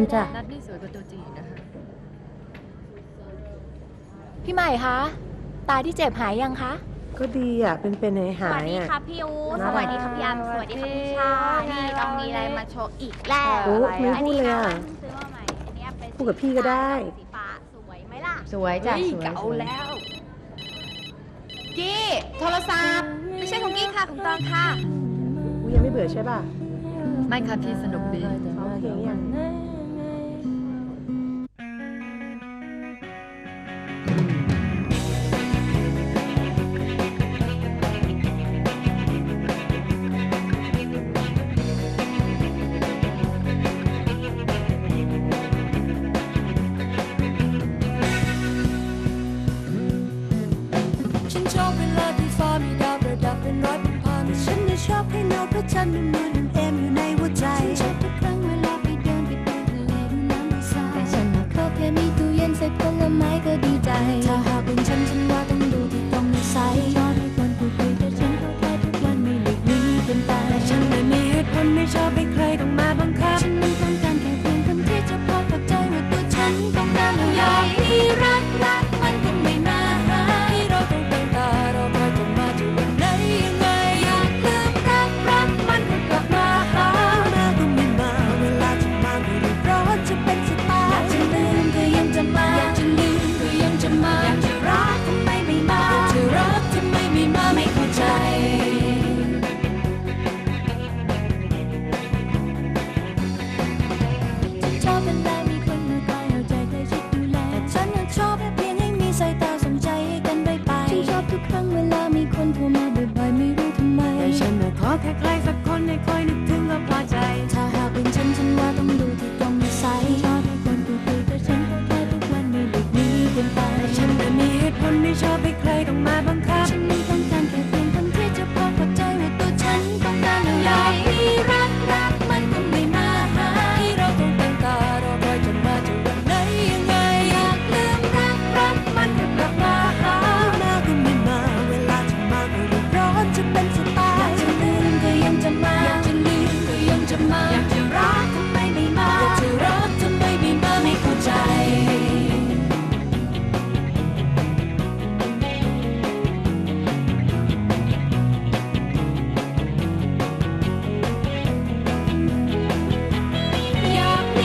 คุณจ้ะนัดนี่สวยกว่าตัวจริงอีกนะคะ พี่ใหม่คะ ตาที่เจ็บหายยังคะ ก็ดีอะ เป็นเป็นหายสหาวัสยดีอะ ค่ะพี่อูน่ารักสวัสดีค่ะพี่อัมสวัสดีค่ะพี่ชา นี่ต้องมีอะไรมาโชว์อีกแล้วโอ้ไม่พูดเลยอะนนี้นซื้อมาใหม่อันเนี้ยเป็นพูดกับพี่ก็ได้ สีฟ้าสวยไหมล่ะ สวยจ้ะเฮ้ยสวยเก๋าสวยแล้ว กี้โทรศัพท์ ไม่ใช่ของกี้ค่ะของตองค่ะ กูยังไม่เบื่อใช่ป่ะไม่ค่ะพี่สนุกดี ร้องเพลงยัง ฉันชอบเวลาที่ฟ้ามีดาวประดับเป็นร้อยเป็นพันฉันน่ะชอบให้เงาพระจันทร์มันมืดเอ็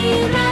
you